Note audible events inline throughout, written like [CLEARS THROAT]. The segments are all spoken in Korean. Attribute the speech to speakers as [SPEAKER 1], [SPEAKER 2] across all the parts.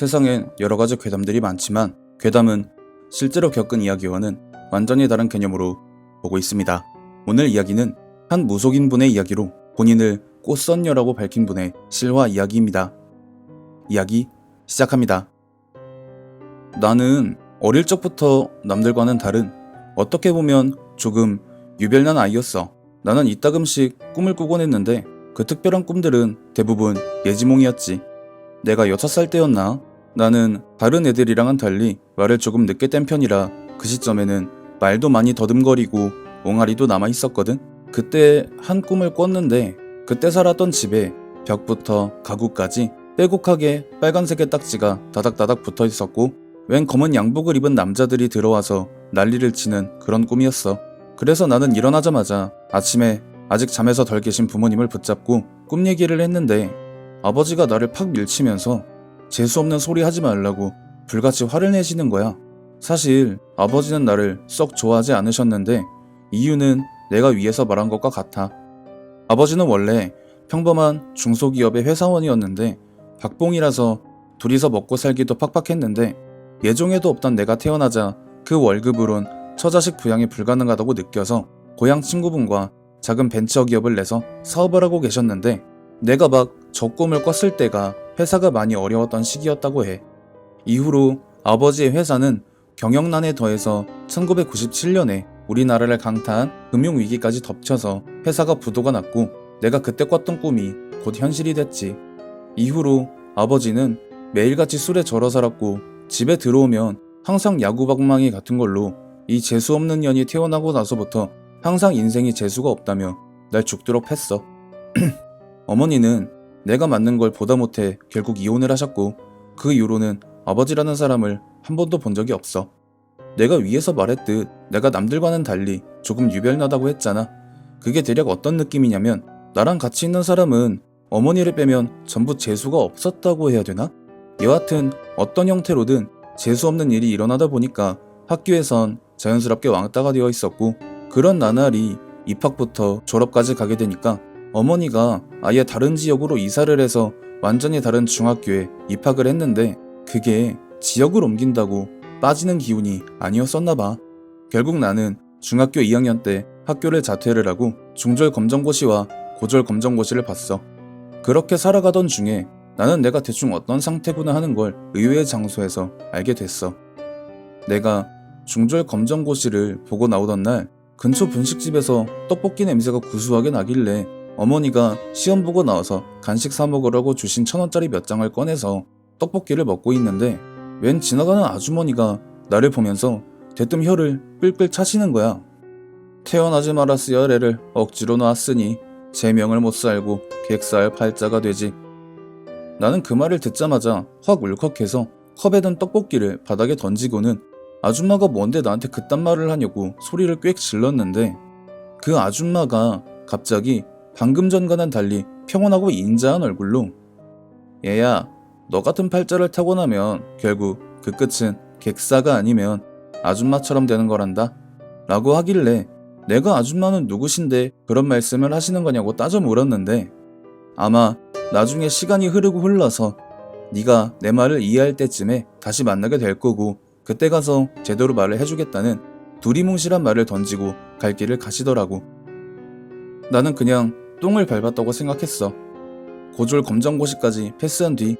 [SPEAKER 1] 세상엔 여러 가지 괴담들이 많지만 괴담은 실제로 겪은 이야기와는 완전히 다른 개념으로 보고 있습니다. 오늘 이야기는 한 무속인 분의 이야기로 본인을 꽃선녀라고 밝힌 분의 실화 이야기입니다. 이야기 시작합니다. 나는 어릴 적부터 남들과는 다른 어떻게 보면 조금 유별난 아이였어. 나는 이따금씩 꿈을 꾸곤 했는데 그 특별한 꿈들은 대부분 예지몽이었지. 내가 6살 때였나? 나는 다른 애들이랑은 달리 말을 조금 늦게 뗀 편이라 그 시점에는 말도 많이 더듬거리고 옹알이도 남아 있었거든. 그때 한 꿈을 꿨는데 그때 살았던 집에 벽부터 가구까지 빼곡하게 빨간색의 딱지가 다닥다닥 붙어 있었고 웬 검은 양복을 입은 남자들이 들어와서 난리를 치는 그런 꿈이었어. 그래서 나는 일어나자마자 아침에 아직 잠에서 덜 계신 부모님을 붙잡고 꿈 얘기를 했는데 아버지가 나를 팍 밀치면서 재수없는 소리 하지 말라고 불같이 화를 내시는 거야. 사실 아버지는 나를 썩 좋아하지 않으셨는데 이유는 내가 위에서 말한 것과 같아. 아버지는 원래 평범한 중소기업의 회사원이었는데 박봉이라서 둘이서 먹고 살기도 팍팍했는데 예정에도 없던 내가 태어나자 그 월급으론 처자식 부양이 불가능하다고 느껴서 고향 친구분과 작은 벤처 기업을 내서 사업을 하고 계셨는데 내가 막 저 꿈을 꿨을 때가 회사가 많이 어려웠던 시기였다고 해. 이후로 아버지의 회사는 경영난에 더해서 1997년에 우리나라를 강타한 금융위기까지 덮쳐서 회사가 부도가 났고 내가 그때 꿨던 꿈이 곧 현실이 됐지. 이후로 아버지는 매일같이 술에 절어 살았고 집에 들어오면 항상 야구방망이 같은 걸로 이 재수 없는 년이 태어나고 나서부터 항상 인생이 재수가 없다며 날 죽도록 했어. [CLEARS THROAT] 어머니는 내가 맞는 걸 보다 못해 결국 이혼을 하셨고 그 이후로는 아버지라는 사람을 한 번도 본 적이 없어. 내가 위에서 말했듯 내가 남들과는 달리 조금 유별나다고 했잖아. 그게 대략 어떤 느낌이냐면 나랑 같이 있는 사람은 어머니를 빼면 전부 재수가 없었다고 해야 되나? 여하튼 어떤 형태로든 재수 없는 일이 일어나다 보니까 학교에선 자연스럽게 왕따가 되어 있었고 그런 나날이 입학부터 졸업까지 가게 되니까 어머니가 아예 다른 지역으로 이사를 해서 완전히 다른 중학교에 입학을 했는데 그게 지역을 옮긴다고 빠지는 기운이 아니었었나 봐. 결국 나는 중학교 2학년 때 학교를 자퇴를 하고 중졸 검정고시와 고졸 검정고시를 봤어. 그렇게 살아가던 중에 나는 내가 대충 어떤 상태구나 하는 걸 의외의 장소에서 알게 됐어. 내가 중졸 검정고시를 보고 나오던 날 근처 분식집에서 떡볶이 냄새가 구수하게 나길래 어머니가 시험 보고 나와서 간식 사 먹으라고 주신 천 원짜리 몇 장을 꺼내서 떡볶이를 먹고 있는데 웬 지나가는 아주머니가 나를 보면서 대뜸 혀를 끌끌 차시는 거야. 태어나지 말았으여 애를 억지로 낳았으니 제명을 못 살고 객사할 팔자가 되지. 나는 그 말을 듣자마자 확 울컥해서 컵에 든 떡볶이를 바닥에 던지고는 아줌마가 뭔데 나한테 그딴 말을 하냐고 소리를 꽥 질렀는데 그 아줌마가 갑자기 방금 전과는 달리 평온하고 인자한 얼굴로 얘야 너 같은 팔자를 타고 나면 결국 그 끝은 객사가 아니면 아줌마처럼 되는 거란다 라고 하길래 내가 아줌마는 누구신데 그런 말씀을 하시는 거냐고 따져 물었는데 아마 나중에 시간이 흐르고 흘러서 네가 내 말을 이해할 때쯤에 다시 만나게 될 거고 그때 가서 제대로 말을 해주겠다는 두리뭉실한 말을 던지고 갈 길을 가시더라고. 나는 그냥 똥을 밟았다고 생각했어. 고졸 검정고시까지 패스한 뒤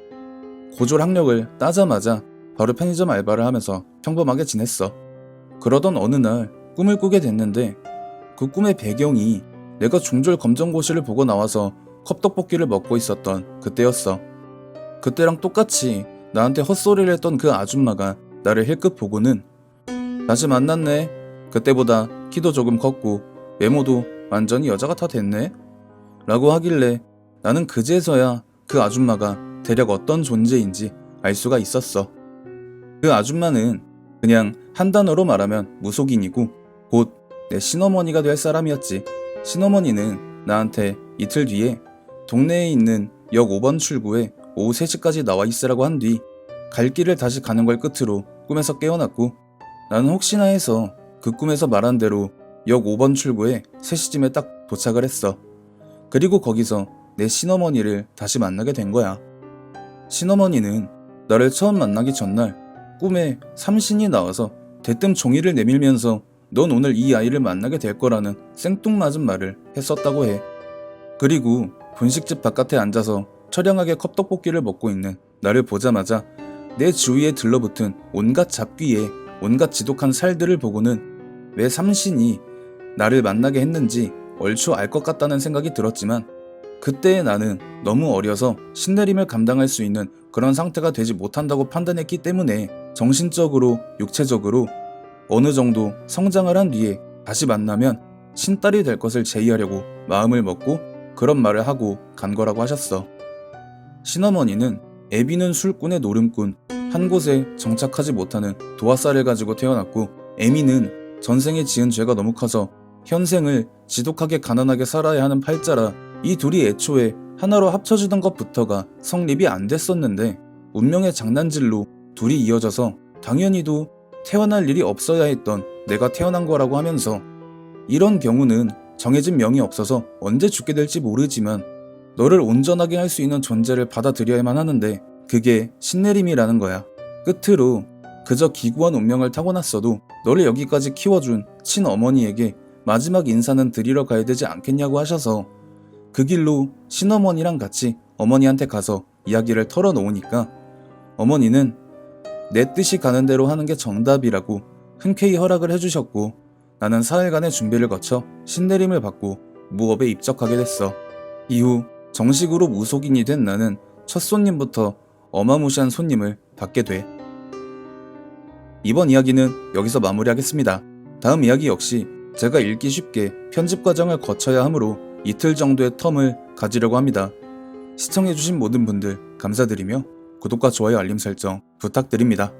[SPEAKER 1] 고졸 학력을 따자마자 바로 편의점 알바를 하면서 평범하게 지냈어. 그러던 어느 날 꿈을 꾸게 됐는데 그 꿈의 배경이 내가 중졸 검정고시를 보고 나와서 컵떡볶이를 먹고 있었던 그때였어. 그때랑 똑같이 나한테 헛소리를 했던 그 아줌마가 나를 힐끗 보고는 다시 만났네. 그때보다 키도 조금 컸고 외모도 완전히 여자 같아 됐네. 라고 하길래 나는 그제서야 그 아줌마가 대략 어떤 존재인지 알 수가 있었어. 그 아줌마는 그냥 한 단어로 말하면 무속인이고 곧 내 신어머니가 될 사람이었지. 신어머니는 나한테 이틀 뒤에 동네에 있는 역 5번 출구에 오후 3시까지 나와 있으라고 한 뒤 갈 길을 다시 가는 걸 끝으로 꿈에서 깨어났고 나는 혹시나 해서 그 꿈에서 말한 대로 역 5번 출구에 3시쯤에 딱 도착을 했어. 그리고 거기서 내 신어머니를 다시 만나게 된 거야. 신어머니는 나를 처음 만나기 전날 꿈에 삼신이 나와서 대뜸 종이를 내밀면서 넌 오늘 이 아이를 만나게 될 거라는 생뚱맞은 말을 했었다고 해. 그리고 분식집 바깥에 앉아서 처량하게 컵떡볶이를 먹고 있는 나를 보자마자 내 주위에 들러붙은 온갖 잡귀에 온갖 지독한 살들을 보고는 왜 삼신이 나를 만나게 했는지 얼추 알 것 같다는 생각이 들었지만 그때의 나는 너무 어려서 신내림을 감당할 수 있는 그런 상태가 되지 못한다고 판단했기 때문에 정신적으로 육체적으로 어느 정도 성장을 한 뒤에 다시 만나면 신딸이 될 것을 제의하려고 마음을 먹고 그런 말을 하고 간 거라고 하셨어. 신어머니는 애비는 술꾼의 노름꾼, 한 곳에 정착하지 못하는 도화살을 가지고 태어났고, 애미는 전생에 지은 죄가 너무 커서 현생을 지독하게 가난하게 살아야 하는 팔자라 이 둘이 애초에 하나로 합쳐지던 것부터가 성립이 안 됐었는데, 운명의 장난질로 둘이 이어져서 당연히도 태어날 일이 없어야 했던 내가 태어난 거라고 하면서 이런 경우는 정해진 명이 없어서 언제 죽게 될지 모르지만 너를 온전하게 할 수 있는 존재를 받아들여야만 하는데 그게 신내림이라는 거야. 끝으로 그저 기구한 운명을 타고났어도 너를 여기까지 키워준 친어머니에게 마지막 인사는 드리러 가야 되지 않겠냐고 하셔서 그 길로 친어머니랑 같이 어머니한테 가서 이야기를 털어놓으니까 어머니는 내 뜻이 가는 대로 하는 게 정답이라고 흔쾌히 허락을 해주셨고 나는 사흘간의 준비를 거쳐 신내림을 받고 무업에 입적하게 됐어. 이후 정식으로 무속인이 된 나는 첫 손님부터 어마무시한 손님을 받게 돼. 이번 이야기는 여기서 마무리하겠습니다. 다음 이야기 역시 제가 읽기 쉽게 편집 과정을 거쳐야 하므로 이틀 정도의 텀을 가지려고 합니다. 시청해주신 모든 분들 감사드리며 구독과 좋아요 알림 설정 부탁드립니다.